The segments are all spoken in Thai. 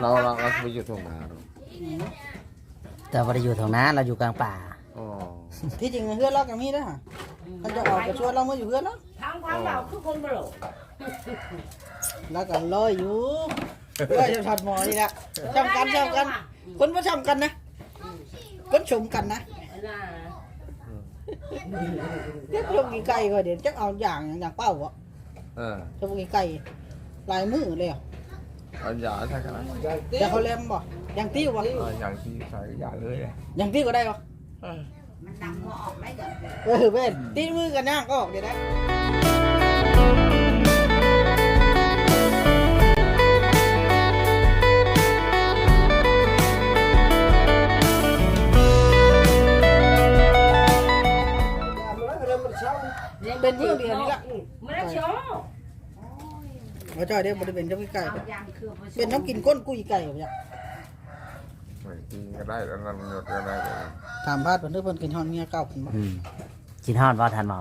เราเราเราไปอยู่ตรงนาเราแต่บ่ได้อยู่ทางนั้นเราอยู่กลางป่าอ๋อที่จริงเฮือนเราก็มีนะมันจะออกไปชวนเราเมื่ออยู่เฮือนแล้วทางความเราคือคนบ่หลงแล้วก็ลอยอยู่ลอยจะถัดหมอนี่แหละจำกันจำกัน คนมาจำกันนะคนชมกันนะน่าเด็กลงกี่ไก่ก็เดี๋ยวจักเอาอย่างอย่างเป้าวะเออลงกี่ไก่ลายมือเลยอะ เอายาใช่กันนะเดี๋ยวเขาเล่มบ่อย่างติ้วบ่เอาอย่างที่ใส่ยาเลยอะอย่างติ้วก็ได้บ่เออมันดังบ่ออกได้เด้อเออเว้นตีมือกันย่างก็ออกเดี๋ยวได้เป็นมือเดียวนี่ละมันแล้วเชียว ว่าจ้อยเดี๋ยวบ่ได้เป็นเจ้าไก่เอายางคือบ่เป็นน้ำกินก้นกุ้ยไก่แบบไม่กินก็ได้แล้วนั่นหยดก็ได้เลยถามพาดเพิ่นเด้อเพิ่นกินฮอนเมียเก่าเพิ่นบ่อืมกินฮอดบ่ทันหมอ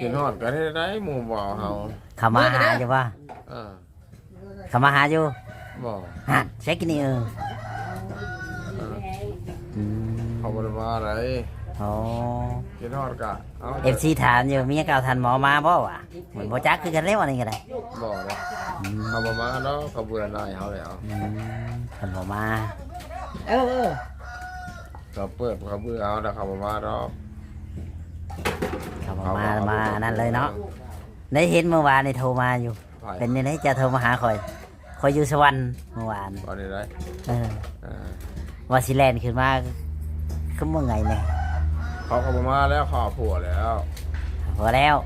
กินฮอดก็ได้ได้หมู่บ่เฮาเขามาหาอยู่ว่าเออเขามาหาอยู่บ่ฮะใช้กินนี่เออเอออืมเขาบ่ได้มาอะไร โอ้กินฮอดกะเอาเอฟซีถามอยู่มีเก่าทันหมอมาบ่วะเหมือนบ่จักคือกันเร็วอันนี้ก็ได้บ่นะอืมเขาบ่มาเนาะเขาเบื่อหน่ายเฮาแล้วอืมทันหมอมา เออเออเขาเปิดเขาเบื่อเฮาแล้วเขาบ่มาดอกเขาบอกมามานั่นเลยเนาะได้เห็นเมื่อวานนี่โทรมาอยู่ไผ่เป็นยังไงจะโทรมาหาคอยคอยอยู่สวรรค์เมื่อวานตอนนี้ได้เออเออว่าสิแลนขึ้นมาคือเมื่อไงเนี่ย เขาก็บ่มาแล้วเขาเอาผัวแล้วพอแล้ว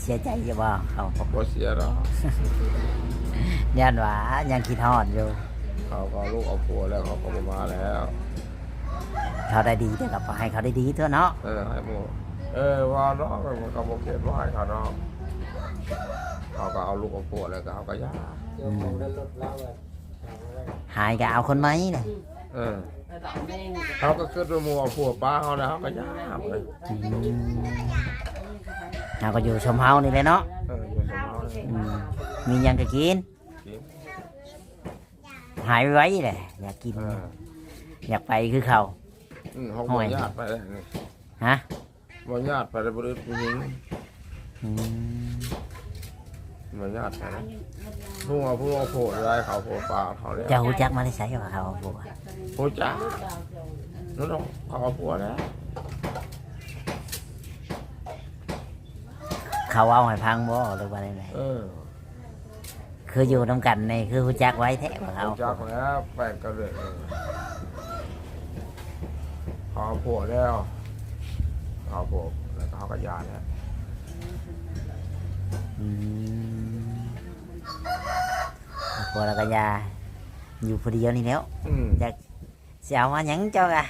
เสียใจจะบ่เขาบ่เสียดอกย่านหวายังคิดฮอดอยู่ เขาก็เอาลูกเอาผัวแล้วเขาก็บ่มาแล้วเขาได้ดีแต่กับให้เขาได้ดีตัวเนาะเออให้หมู่เออว่าเนาะมันก็บ่เก็บว่าให้เขาเนาะเขาก็เอาลูกเอาผัวแล้วก็เขาก็ย่าอืมหายก็เอาคนไหมเนี่ยเออ เอาดอกแดงเขาก็ขึ้นด้วยหมู่เอาผัวป้าเขาแล้วเขาก็ย่าเลยอืมเราก็อยู่ชมเฮานี่เลยเนาะเอออยู่สมเอาเลยอืมมีหยังก็กินกินหายไว้เลยอยากกิน เอออยากไปคือเขา อืมเขาห่บ่วยญาติไปเลยนี่ฮะ บ่ญาติไปเลยบ่ได้ผู้หญิงอืม บ่ญาติไปนะผู้เอาผู้เอาผัวได้เขาผัวป้าเขาแล้วเจ้าหูจักมาได้ใช้ว่าเขาบัวผัวจ้านั่นเนาะเขาเอาผัวแล้วเขาเอาให้พังบ่หรือว่าอะไรเออคืออยู่น้ำกันนี่คือหูจักไว้แท้ว่าเขารู้จักแล้วแปลกก็เลยเออเขาเอาผัวแล้วเขาเอาผัวแล้วก็เขาก็หยาแล้ว อืมบัวแล้วก็ยาอยู่ผู้เดียวนี่แล้วอืมอยากเสียมาหยังเจ้าอะ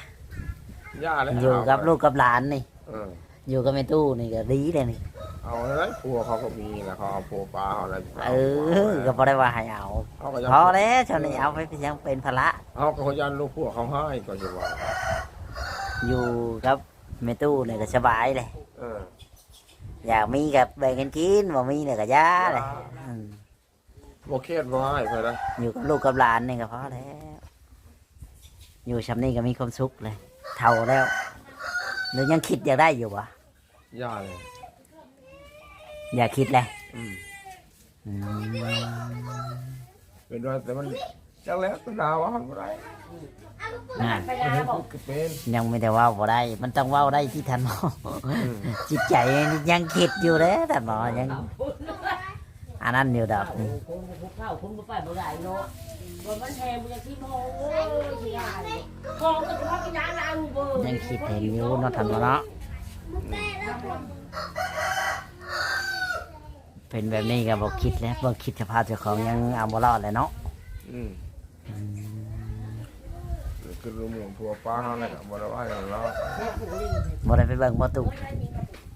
หยาแล้วอยู่กับลูกกับหลานนี่ เอออยู่กับแม่ตู้นี่ก็ดีเลยนี่ เอาแล้วผัวเขาก็มีแล้วเขาเอาผัวปลาเขาอะไรเออ ก็พอได้ว่าให้เอา เขาก็ยังพอแล้วชาวนี้เอาไปยังเป็นภาระเขาก็ยันลูกผัวเขาให้ก็จะว่าอยู่กับแม่ตู้นี่ก็สบายเลยเออ อยากมีกับแบ่งกันกินบ่มีเนี่ยก็ยาเลยอืมบ่เครียดบ่ให้ไปเลยอยู่กับลูกกับหลานนี่ก็พอแล้ว อยู่ชำนี้ก็มีความสุขเลย เท่าแล้วหรือยังคิดอยากได้อยู่วะหยาเลยอยากคิดเลยอืมอืมเป็นว่าแต่มันจังแล้วตัวดาวว่ามันบ่ได้ อ่าไปยาบอกก็เป็นยังไม่ได้เว่าบ่ได้ มันต้องเว่าได้ที่ทันหมออืมจิตใจนี่ยังคิดอยู่เลยท่านหมอยังอันนั้นอยู่ดอกนี่คนบ่เข้าคนบ่ไปบ่ได้เนาะบ่มันแทงบ่อยากที่โมโอ้ยสิยายของก็สิว่ากินยาลาลูกเบิ่ยังคิดเห็นอยู่เนาะท่านหมอเนาะเป็นแบบนี้ก็บอกคิดแล้วบอกคิดสภาพเจ้าของยังเอาบ่รอดเลยเนาะอืม คือรู้หมู่ผัวปลาเขาเนี่ยก็บ่ได้ว่าอย่างเราบ่ได้ไปเบิ่งบ่ตูบ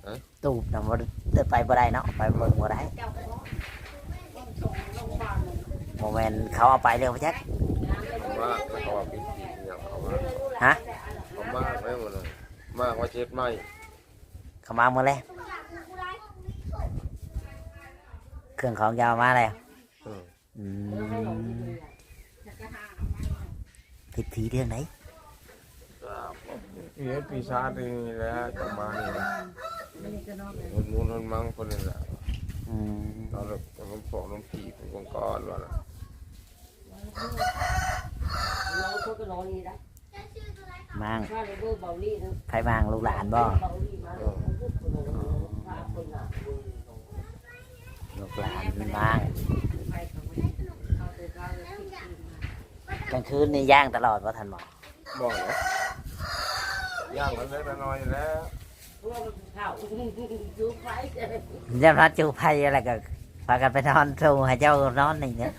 เอ๊ะตูบน่ะบ่ได้ไปบ่ได้เนาะไปเบิ่งบ่ได้บ่แม่นเขาเอาไปเร็วไปจักเขามากเขาว่าปิดปีกเนี่ยเขามากฮะเขามากไม่หมดเลยมากว่าเช็ดไหมเขามาหมดแล้วเครื่องของยาวมาแล้วอืมอืม ผิดผีเรื่องไหนเฮ็ดปีศาจนี่แหละจังมานี่นะมันมูนมันมังคนนี่แหละอืมตอนนั้นมันปอกน้ำผีเป็นกองก้อนว่าน่ะน้องเขาก็นอนนี่นะมางถ้าเราเบอร์เบาลี่นะไผมางลูกหลานบ่เบาลี่มาแล้วเขาพูดคนละพาคนละลูกหลานมาง กลางคืนนี่ย่างตลอดว่าทันหมอบอกเลยย่างมันเล็กน้อยอยู่แล้วเพราะว่ามันเผาดูไฟเจ้าพัดจูไผ่อะไรก็พากันไปนอนทูให้เจ้านอนนี่เนี่ย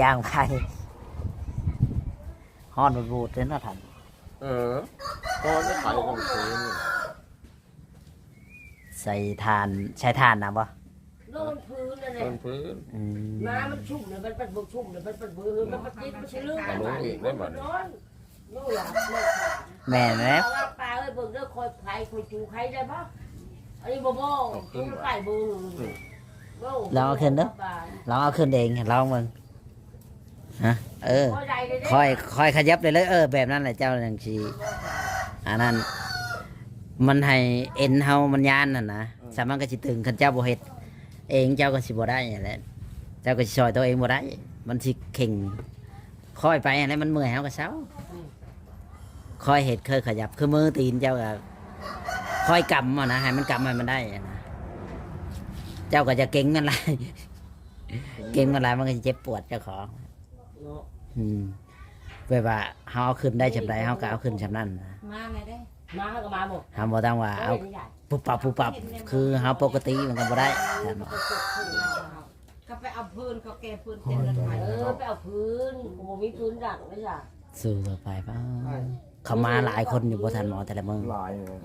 ย่างไผ่ฮ้อนบูดๆเลยเนาะทันเออตอนนี้ไปกันคืนนี่ใส่ทานใช้ทานนะบ่ โน่นพื้นนั่นแหต้ละนพื้น อืมน้ำมันชุ่มเนี่ยมันเป็นบุกชุ่มเนี่ยมันเป็นเบือมันเป็นติดมันใช่เรื่องอะไรมันร้อนนู่นล่ะเลิกค่ะแม่นไหมเอาว่าปลาเอ้ยเบิ่งเด้อคอยไผคอยจูไผได้บ่อันนี้บ่บ่จูไก่บ่บ่ลองเอาขึ้นเด้อ ลองเอาขึ้นเองลองมึงฮะเออ คอยได้เลยคอยคอยขยับเลยเลยเออแบบนั้นแหละเจ้าจังชีอันนั้น มันให้เอ็นเฮามันยานน่ะนะสามันก็สิตึงคันเจ้าบ่เฮ็ด เองเจ้าก็สิบ่ได้นั่นแหละเจ้าก็สิช่วยตัวเองบ่ได้ มันสิเข่งคอยไปอันนั้นมันเมื่อยเฮาก็เซาคอยเฮ็ดเคยขยับคือมือตีนเจ้าก็คอยกำอะนะให้มันกำให้มันได้อะนะเจ้าก็จะเก่งมันหลายเก่งมันหลายมันก็สิเจ็บปวดเจ้าของอืมแบบว่าเฮาเอาขึ้นได้จำไรเฮาก็เอาขึ้นจำนั้นนะมาไงได้ มาก็มาหมดเฮาบ่ต้องว่าเอาปุบปับปุบปับคือเฮาปกติมันก็บ่ได้ครับก็ไปเอาพื้นเขาแก้พื้นเต็มรถไฟเออไปเอาพื้นบ่มีพื้นดังเลยจ้ะสู้ต่อไปเปล่าเขามาหลายคนอยู่บ่ทันหมอแต่ละเมืองหลายเลย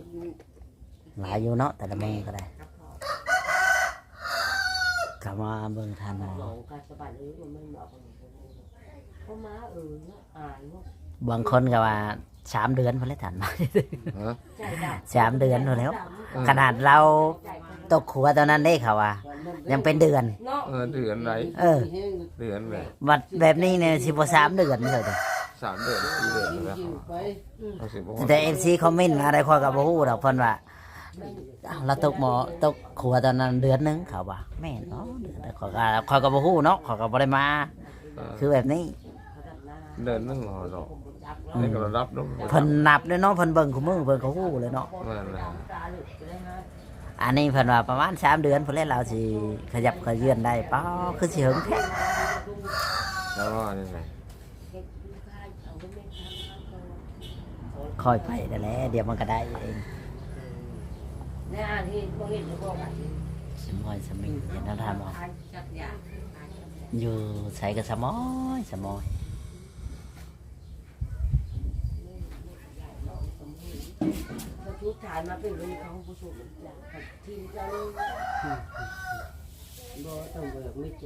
หลายอยู่เนาะแต่ละเมืองก็ได้เขามาเบิ่งทันหมอน้องกาสบายเลยมันไม่เหมาะเขามาเอออ่านว่าบางคนก็ว่า สามเดือนพุ่นแล้วทันมาฮะใจดำสามเดือนพอแล้วขนาดเราตกขัวตอนนั้นเด้เขาว่ายังเป็นเดือนเนาะเออเดือนไหนเออเดือนเลยบัดแบบนี้เนี่ยสิบ่สามเดือนเลยเด้อสามเดือนสี่เดือนแล้วไปเขาสิบอกแต่เอฟซีคอมเมนต์อะไรข้อยกับบ่ฮู้ดอกเพิ่นว่าอ้าวเราตกหมอตกขัวตอนนั้นเดือนหนึงเขาว่าแม่นเนาะเดือนข้อยก็ข้อยก็บ่ฮู้เนาะข้อยก็บ่ได้มา คือแบบนี้เดือนนึงหรอเนาะ นี่ก็ระดับเนาะเพิ่นนับด้วยเนาะเพิ่นเบิ่งคู่มือเพิ่นก็ฮู้เลยเนาะนั่นแหละอันนี้เพิ่นว่าประมาณ3เดือนเพิ่นแล้วเราสิขยับขยื่นได้ป้าคือสิเหิงแท้แล้วว่ายังไงค่อยไปนั่นแหละเดี๋ยวมันก็ได้เองในอ่านที่บ่เห็นบ่กันสมอยสมิงอย่างนั้นทานบ่จับยาอยู่ใส่กับสมอยสมอย เขาชุดถ่ายมาเป็นเรื่องของผู้สูงที่เราบ่ต้องเบิกไม่ใจ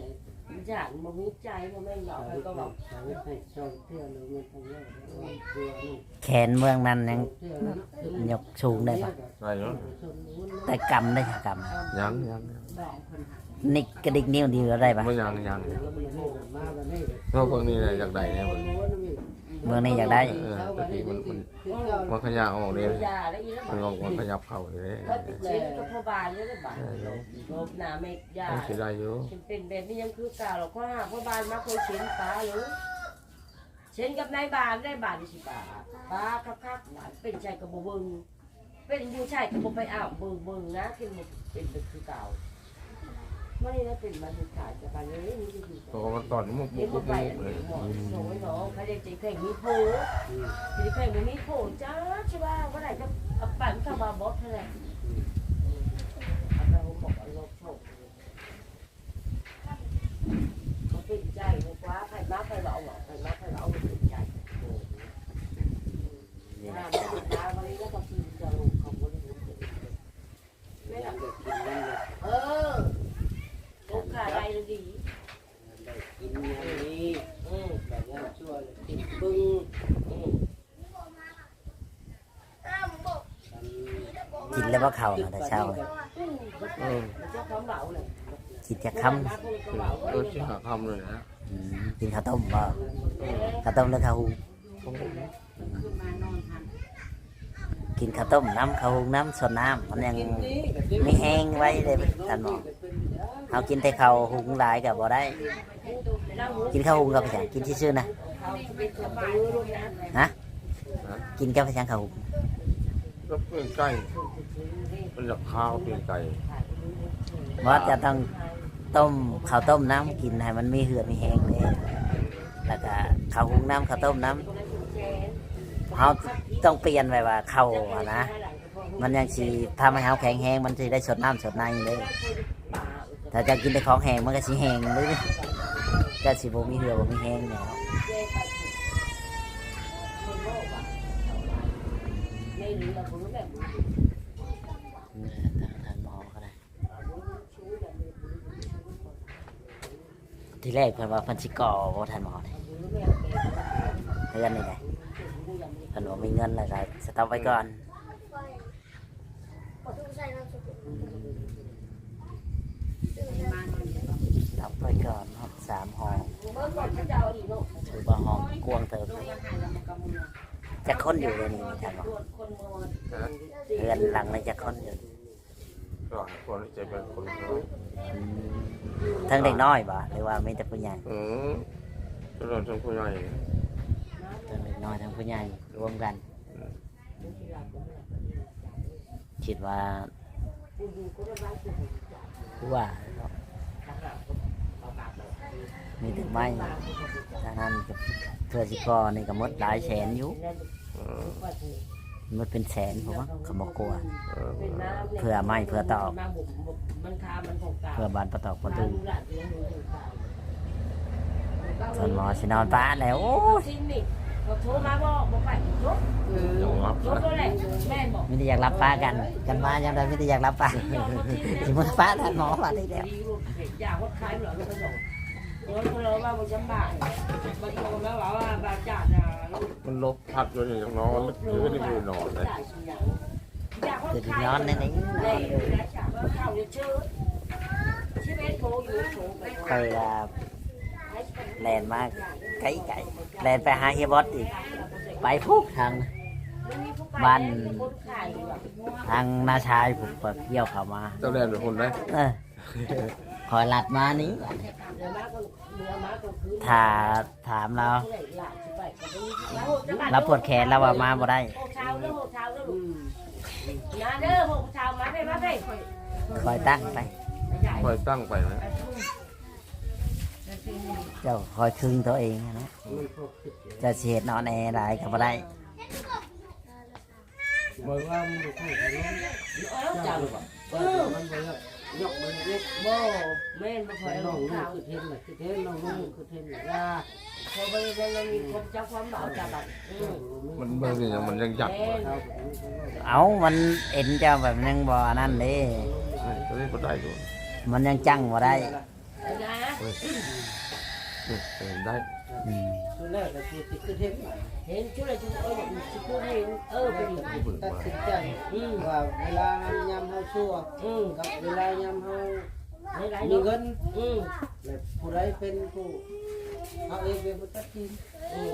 อยากบ่มีใจบ่แม่นหรอกเขาก็บอกสาวให้ช่องเที่ยวเลยมันทำได้ตัวนี่แขนเมืองนั้นยังเที่ยวนี่ยกสูงได้ปะใช่เนาะแต่กำได้ค่ะกยังยังำนิก นิกกระดิกนิ้วดียวได้ปะไม่ยังยังมาแบบนี้เพราะพวกนี้เนี่ยอยากได้เนี่ยมันเมืองนี้อยากได้เออตะกี้มันมันมันขยับออกเลยยาได้ยินแล้วมันลองมันขยับเข่าเลยก็ติดเชื้อก็พอบานเลยบาดลบหนาเมกยาต้องสิได้อยู่เป็นแบบนี้ยังคือเก่าหรอกเพราะหาพ่อบานมาเคยเช็นปลาหรือเช็นกับนายบานได้บานสิบาปลาคักคักหลานเป็นใจกับบ่เบิงเป็นอยู่ชายกับบ่ไปอ้าวเบิงเบิ่งนะคือเป็นแบบคือเก่า ไม่ได้เป็นบรรยากาศจากการเลยนี่คือเพราะว่ามันตอนมุกมุเอ็กมมุกไปมุกเลยหมอส่งไว้น้องใครได้ใจแข่งมีโผใจแข่งมีโผจ้าใช่ป่ะว่าไหนจะปั่นเข้ามาบอสเท่าไหร่เราบอกเราโชคเขาเป็นใจเลยกว่าใครมาใครเราหรอกใครมาใครเราเป็นใจน้ำมันตาวันนี้ก็ต้องกินจะลงของบริษัทไม่หลับเออโอกาสอะไรดี กินอย่างนี้ อืม แบบนี้ช่วยกินปึ้ง อืม กิน แล้วว่าเข่าน่ะแต่เช้าเลยเออมันจะคำเหลาเลยกินจะคเออที่หาคำเลยนะำอืมกินข้าวต้มบ่ข้าวต้มหรือข้าวหูเขึ้นมานอนทันกินข้าวต้มน้ำข้าวหุงน้ำสดน้ำมันยังไม่แห้งไว้เลยท่านหมอเอากินแต่ข้าวหุงหลายกับบ่ได้ กินข้าวหุงกับไปจังกินที่ซื่อๆนะเขาเป็นตัวบ้านลูกนะฮะกินกับไปจังข้าวหุง ก็เปลี่ยนไก่ มันอยากข้าวเปลี่ยนไก่ว่าจะต้องต้มข้าวต้มน้ำกินให้มันมีเหือดมีแห้งเลยแล้วก็ข้าวหุงน้ำข้าวต้มน้ำเขาต้องเปลี่ยนไปว่าข้าวนะ มันยังสีทำให้เขาแข็งแห้งมันจะได้สดน้ำสดในเลย ถ้าจะกินแต่ของแห้งมันก็สีแห้งเลยก็สีบ่มีเหือบ่มีแห้งเนี่ยไม่รู้เราผมแบบ ทางหมอก็ได้ที่แรกเพิ่นว่าเพันสิก่อบ่ทันหมอเนี่ยเพื่อนนี่ไงเพิ่นว่ามีเงินแล้วก็สต็อปไว้ก่อนสต็อปไว้ก่อนครับสามห้องถือว่าห้องกวางเติบลงมาหาแล้วมันก็มุนจะคนอยู่เลยนี่ท่านหมอคนเมืองนะเรือนหลังในจะคนอยู่ก็คนที่จะเป็นคนน้อยอืมทั้งเด็กน้อยบ่หรือว่ามีแต่ผู้ใหญ่อืมก็โดนชนผู้ใหญ่ทั้งเด็กน้อยทั้งผู้ใหญ่รวมกันคิดว่าผู้ว่า มีถึงไม่ทางนั้นก็เพื่อสิกอนี่ก็หมดหลายแสนอยู่เออหมันเป็นแสนผมว่าเขาบอกกลัวเออเพื่อไม่เพื่อตอบมันคามันของกาเพื่อบานประตอบประตูดูหลานเลี้ยงดูของกาส่วนหมอสินอนป้าแล้วโอ้ยสิ้นนี่เขาโทรมาบอกบอกไปยกยอมรับยกนะตัวแหละแม่บอกไม่ได้อยากรับป้ากัน กันมาอย่างไรไม่ได้อยากรับป้าสิมันป้าท่านหมอป้าได้แล้ว เหรอลูกกระโดดแล้วเราว่ามันจำบากบางคนแล้วว่าบางจ่าน่ะมันลบพัดอยู่อย่างน้อยมันคือไม่ได้มีนอนเลยอยากว่าจะนอนในนี้เด็กนะจ่าว่าเข้าเชื่อชื่อเบสโทรอยู่โทรไปคยแลนมากไก่ไก่แลนไปหาเฮียบอสอีก ไปพุกทางบ้านทางนาชายผมเปิดเกี่ยวเขามาเจ้าแดนเป็นคนไหม คอยหลัดมานี้เนื้อม้าก็เนื้อม้าก็คือถ้าถามเราเท่าไหร่หลานสิไปก็ได้เราปวดแขนเราว่ามาบ่ได้หกเช้าเด้อหกเช้าเด้อลูกนะเด้อหกเช้ามาได้มาได้คอยตั้งไปคอยตั้งไปนะเจ้าคอยคึงตัวเองนะจะเสียดนอนแอร์หลายก็บ่ได้เบิ่งว่ามันบ่ค่อยกันเออจังเออมันบ่ ยกมันเล็กบ่แม่นบ่ค่อยน้เอาองข้าลูวกคือเทนน่ะคือเทนน้องลูกคือเทนน่ะยาพอไปเลยมีคนเจ้าความเบาจับอะอืมมันเบิ่งนี่ยังมันยังหยักเลยครับเอามันเอ็นเจ้าแบบยังบ่นั่นเด้ตัวนี้ก็ได้อยู่มันยังจังบ่ได้นะนี่เห็นได้อืม คือแรกก็คือคือเทนน่ะเห็นจุดอะไรจุดเออสิพูดเห็นเออไปดิที่บึงตัดมาสินใจว่าเวลายามเฮาชั่วอืมกับเวลายามเฮาหลายๆมีเนาะเงินอืมและผู้ใดเป็นผู้เอาเองเป็นผู้ตัดสินอืม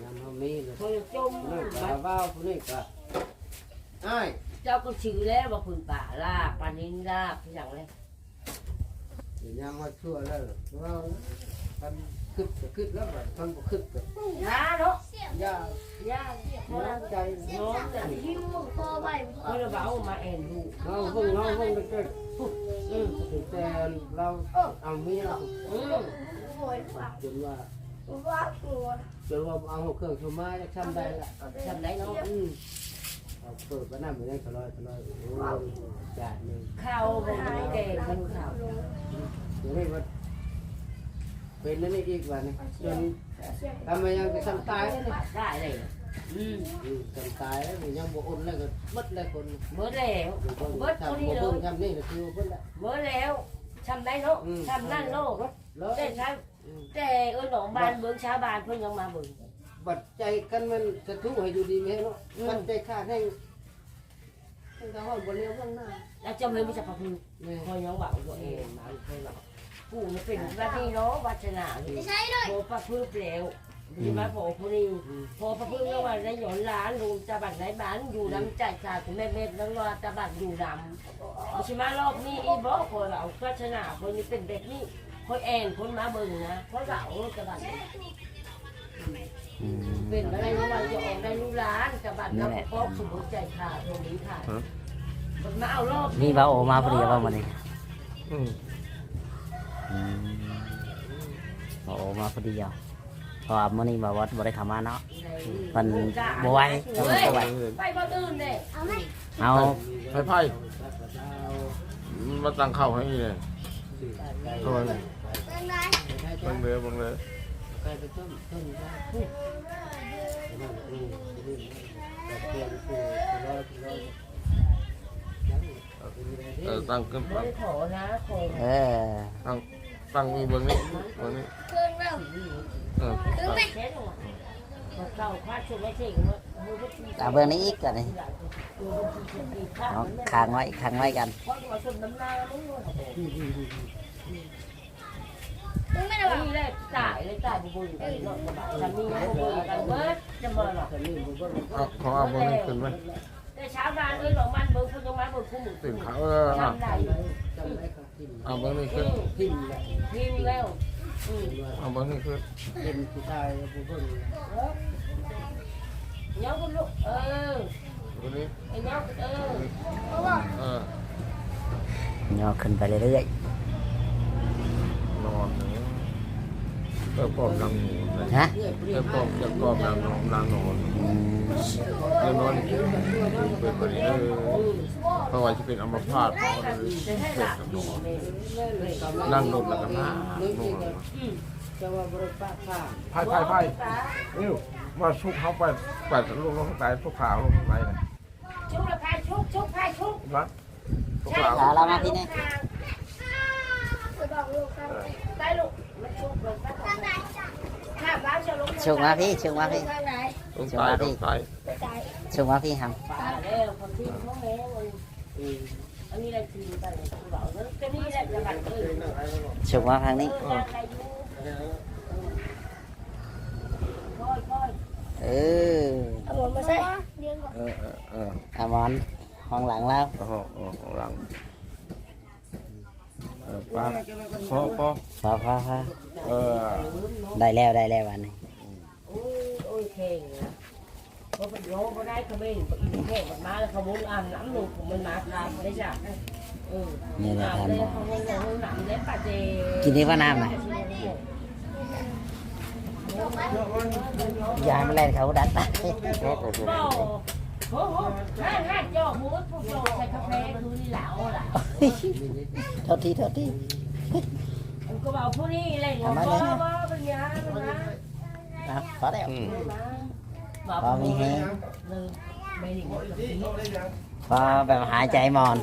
ยามเฮามีเลยคนจมผู้นี้ก็ว้าวผู้นี้ก็อ้ายเจ้าก็ชื่อแล้วว่าคุณป่าลาปานินลาอย่างไร ยามเฮาชั่วแล้วว้าวกันคึดก็คึดแล้วบัดมันบ่คึดก็น้าเนาะย่าย่าเพราะนั้นน้ำใจน้องเนี่ยหิ้วไม่ได้บอกมาเอ็นดูเฮาเพิ่งเฮาเพิ่งไปเกิดปุ๊บอืมแต่เราเอาเมียอืมจนว่าจนว่าเอาเครื่องชูมาจะทำได้ละทำไรเนาะอืม เอาเปิดบ้านน้ำไปได้ตลอดตลอดโอ้ยจาดหนึ่งข้าวบนแดงมันข้าวเดี๋ยวนี้มันเป็นนั่นนี่อีกวันนี้จนทำไมยังจะทำตายเลยนี่ได้เลยอืมอืมทำตายแล้วยังบ่อุ่นแล้วก็เบิดแล้วคนเมื่อแล้วอยู่คนเบิดตัวนี้เลเบิ่งยทำนี่ก็คือเบิดแล้วเมื่อแล้วทำได้เนาะทำนั่นโลกแล้วแต่ใช้แต่เออหนองบานเบื้องชาวบานเพิ่งยังมาเบิ่ง บัดใจกันมันจะทุกข์ให้อยู่ดีไหมเนาะอืมกันใจขาดให้ตั้งแต่ห้องบ่เลี้ยวข้างหน้าแล้วเจ้าเฮ้ยไม่จะพะพึงแม่คอยยังหวังตัวเองมาเคยหวังกูเนี่ยเป็นวัดนี้เนาะวัฒนาเลยโบปะพื้นเปลวดีมาโผล่ผู้นี้พอปะพื้นเมื่อวันได้หย่อนล้านลุงจะบัดไหนบ้านอยู่น้ำใจชาคุณแม่เม็ดแล้วรอจะบัดอยู่ดำเอาชิมารอบนี้อีบอกคนเราวัฒนาคนนี้เป็นเด็กนี่คนแอนคนมาเบิ่งนะเพราะเราจะบัดอืม เป็นอะไรรู้ว่าจะออกในลูกร้านจะบัดน้ำป๊อกสมุนใจขาดตรงนี้ค่ะมันมาเอารอบนี่บ่าโอมาพอดีบ่มื้อนี้อืมอืมบ่าโอมาพอดีเอาเพราะว่ามื้อนี้บ่วัดบ่ได้เข้ามาเนาะมันบ่ไหวต้องบ่ไหว ไปบ่ตื่นเด้เอาไพ่ไพ่มาตั้งเข้าให้นี่เลยเข้าไปบังเลยบังเลย เออตั้งขึ้นไม่ได้ขอนะขอเออตั้งตั้งมีเบนนี้เบนนี้เออแค่หนูมาเก่าคว้าชุดไม่ใช่มามือก็ตีเอาเบิ่งนี้อีกก่อนนี่เอาค้างไว้ค้างไว้กัน เพราะว่าชุดน้ำหน้าไม่รู้นี่แหละจ่ายเลยจ่ายบุญกันเนาะฉันมีเงินบุญกันเบิดจะมาหรอกเอาขอเอาบนนี้ขึ้นไหมแต่เช้านานเลยหรอกมันเบิ่งคุณยังมาเบิ่งคุณตื่นเขาเออทำไหนเอาบนนี้ขึ้นพิมพ์พิมพ์แล้วอืมเอาเบนนี้ขึ้นเป็นผู้ชายผู้เพิ่งเนาะคุณลูกเออเนนี้ไอ้เนาะเออเออย่อขึ้นไปเรื่อยนอน เออปอบนางหนูๆฮะเออปอบจะปอบนางนอนนางนอนอืมเออนอนเป็นคนนี้เออเพราะว่าจะเป็นอัมพาตจะให้หลับดีเลยนั่งลงแล้วก็นั่งลงจะว่าบริปาผ้าไพ่ไพ่ไพ่นี่มาชุกเขาไปไปลงลงข้างใต้ทุกขาวลงข้างใต้เลยชุกละพายชุกชุกพายชุกนะทุกขาวเอาเรามาที่นี่ได้ลูกมันชุกลงไปก่อนข้ามร้านจะลงชุก มาพี่ชุกมาพี่ทางไหนลงใต้ลงใต้ไปไเขาแม่อันนี้แหละคือไปคือบอกแล้วก็นี่แหละจะบัดเลยำชุกมาทางนี้เออใครอยู่ค่อยค่อยเออเอาหมดมาใส่เออเออเอออามอนห้องหลังแล้วโอ้โหโอ้โหหลังเออป้าพอพอพอพอพอเออได้แล้วได้แล้ววันนี้โอ้ยโอ้ยเข่งนะเพราะเป็นโลก็ได้ขมิ้นอีกแค่มันมาแล้วขมุนอ่านน้ำหนุกผมมันมาทานไม่ได้จ้ะเออนี่แหละอ่านทานเลยหมอขมุนขมุนหนังเล็บปลาเจกินนี่ว่าน้ำน่ะยายมาเล่นเขาดัดไปพอก็ถูก โอ้โหห้าห้าจอกหมูพวกโจใส่กาแฟคือนี่เหลาล่ะโทษทีโทษทีผมก็บอกผู้นี้เลยบอกว่าว่าป็นยาเป็นยาเอาพอแล้วอืมบอกพอมีแฮงเลยไม่ได้บอกอย่างนี้พอแบบหายใจมอน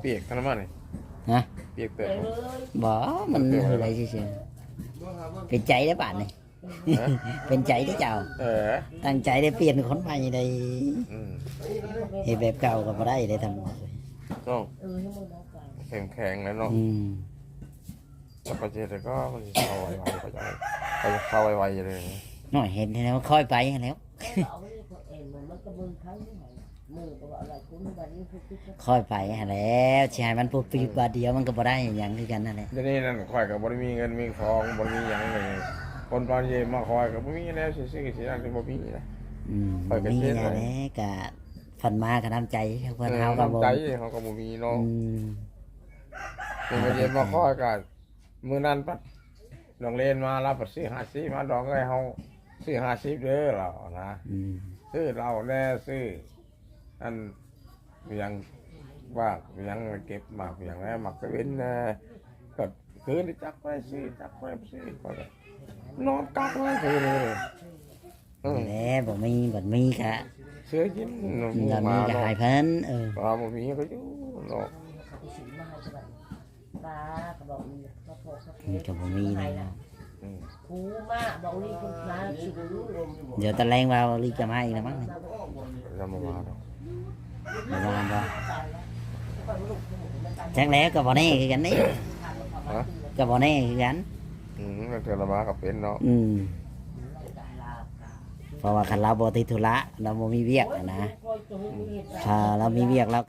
เปียกขนาดนั้นเลยฮะเปียกเติมบ่มันอะไรเฉยๆเป็นใจได้ป่านนี่ เป็นใจได้เจ้า เออ ตั้งใจได้เปลี่ยนคนใหม่ได้อืมเฮ็ดแบบเก่าก็บ่ได้ได้ทำต้องเออให้มันเอาไปแข็งแข็งแล้วเนาะอืมแล้วประเทศก็มันจะเข้าไวๆก็จะเขาจะเข้าไวๆเลยน้อยเห็นแล้วค่อยไปแล้วเอาไว้เขาเองมันก็มือครั้งนี้มือก็ว่าอะไรคุณวันนี้คือคือค่อยไปหาแล้วสิให้มันพูดปีบาทเดียวมันก็บ่ได้หยังคือกันนั่นแหละเดี๋ยวนี้นั่นข่อยกับบริมีเงินมีทองบริมีอย่างเลย คนตอนเย็นมาคอยกับบ่มีแล้วสิสิสินั่นสิบ่มีนะ อืมค่อยก็มีเช็ดแหไว้ละก็ผ่อนมาก็น้ำใจเพิ่นเออเฮาก็บ่ใจเขาก็บ่มีเนาะอืมเป็นมาเย็นมาคอยกันมื้อนั้นปัดน้องเล่นมารับปัดซื้อ50มาดอกเอ้ยเฮาซื้อ50เด้อเรานะอืมซื้อเหล้าแน่ซื้ออันเพียงว่าเพียงเก็บมาเพียงแล้วมักตะเว้นแน่ก็คืนนี่จักไปซื้อจักไปซื้อก็ นอนกักไว้คืนเลยอืมแหละบ่มีบ่มีก็เสื้อกินหนูก็มีมาก็เนาะให้เพิ่นเออปลาบ่มีก็อยู่เนาะสิมาใช่ไหมปลาก็บอกนี่ก็พอสักมันก็บ่มีนะอืมคูมาบอกนี่คุณมาชิวรู้ลมเดี๋ยวตะแรงว่าลีจะมาอีกแล้วมั้งจะมามาเนาะบ่ว่าบ่ก็ลูกมันตจักแล้วก็บ่แน่คือกันนี่ฮะก็บ่แน่คือกัน อืมแล้วเธอละมาก็เป็นเนาะอืมเพราะว่าคันเราบ่ติดธุระเราบ่มีเวียกอะนะถ้าเรามีเวียกเรา